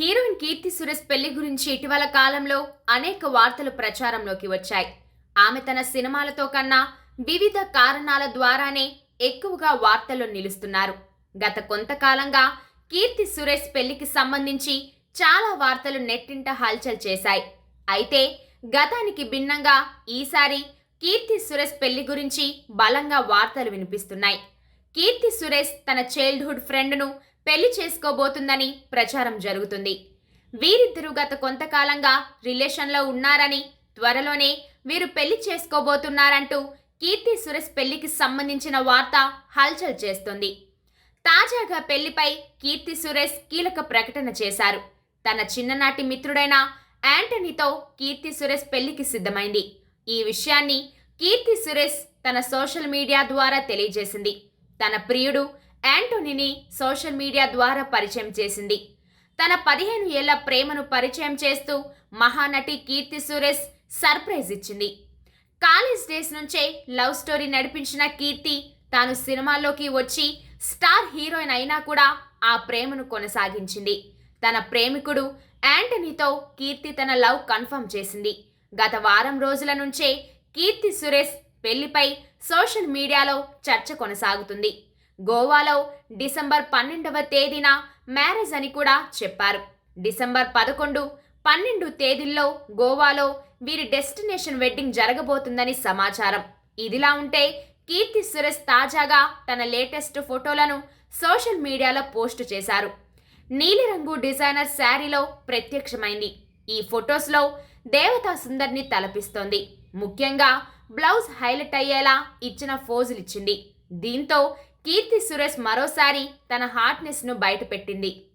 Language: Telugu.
హీరోయిన్ కీర్తి సురేష్ పెళ్ళి గురించి ఇటీవల కాలంలో అనేక వార్తలు ప్రచారంలోకి వచ్చాయి. ఆమె తన సినిమాలతో కన్నా వివిధ కారణాల ద్వారానే ఎక్కువగా వార్తల్లో నిలుస్తున్నారు. గత కొంతకాలంగా కీర్తి సురేష్ పెళ్ళికి సంబంధించి చాలా వార్తలు నెట్టింట హల్చల్ చేశాయి. అయితే గతానికి భిన్నంగా ఈసారి కీర్తి సురేష్ పెళ్ళి గురించి బలంగా వార్తలు వినిపిస్తున్నాయి. కీర్తి సురేష్ తన చైల్డ్హుడ్ ఫ్రెండ్ను పెళ్ళి చేసుకోబోతుందని ప్రచారం జరుగుతుంది. వీరిద్దరూ గత కొంతకాలంగా రిలేషన్లో ఉన్నారని త్వరలోనే వీరు పెళ్ళి చేసుకోబోతున్నారంటూ కీర్తి సురేష్ పెళ్ళికి సంబంధించిన వార్త హల్చల్ చేస్తుంది. తాజాగా పెళ్ళిపై కీర్తి సురేష్ కీలక ప్రకటన చేశారు. తన చిన్ననాటి మిత్రుడైన యాంటనీతో కీర్తి సురేష్ పెళ్ళికి సిద్ధమైంది. ఈ విషయాన్ని కీర్తి సురేష్ తన సోషల్ మీడియా ద్వారా తెలియజేసింది. తన ప్రియుడు యాంటోనీని సోషల్ మీడియా ద్వారా పరిచయం చేసింది. తన పదిహేను ఏళ్ళ ప్రేమను పరిచయం చేస్తూ మహానటి కీర్తి సురేష్ సర్ప్రైజ్ ఇచ్చింది. కాలేజ్ డేస్ నుంచే లవ్ స్టోరీ నడిపించిన కీర్తి తాను సినిమాల్లోకి వచ్చి స్టార్ హీరోయిన్ అయినా కూడా ఆ ప్రేమను కొనసాగించింది. తన ప్రేమికుడు యాంటనీతో కీర్తి తన లవ్ కన్ఫర్మ్ చేసింది. గత వారం రోజుల నుంచే కీర్తి సురేష్ పెళ్ళిపై సోషల్ మీడియాలో చర్చ కొనసాగుతుంది. గోవాలో డిసెంబర్ పన్నెండవ తేదీన మ్యారేజ్ అని కూడా చెప్పారు. డిసెంబర్ పదకొండు పన్నెండు తేదీల్లో గోవాలో వీరి డెస్టినేషన్ వెడ్డింగ్ జరగబోతుందని సమాచారం. ఇదిలా ఉంటే కీర్తి సురేష్ తాజాగా తన లేటెస్ట్ ఫోటోలను సోషల్ మీడియాలో పోస్ట్ చేశారు. నీలిరంగు డిజైనర్ శారీలో ప్రత్యక్షమైంది. ఈ ఫొటోస్లో దేవతా సుందర్ని తలపిస్తోంది. ముఖ్యంగా బ్లౌజ్ హైలైట్ అయ్యేలా ఇచ్చిన ఫోజులు ఇచ్చింది. దీంతో కీర్తి సురేష్ మరోసారి తన హాట్నెస్ను బయటపెట్టింది.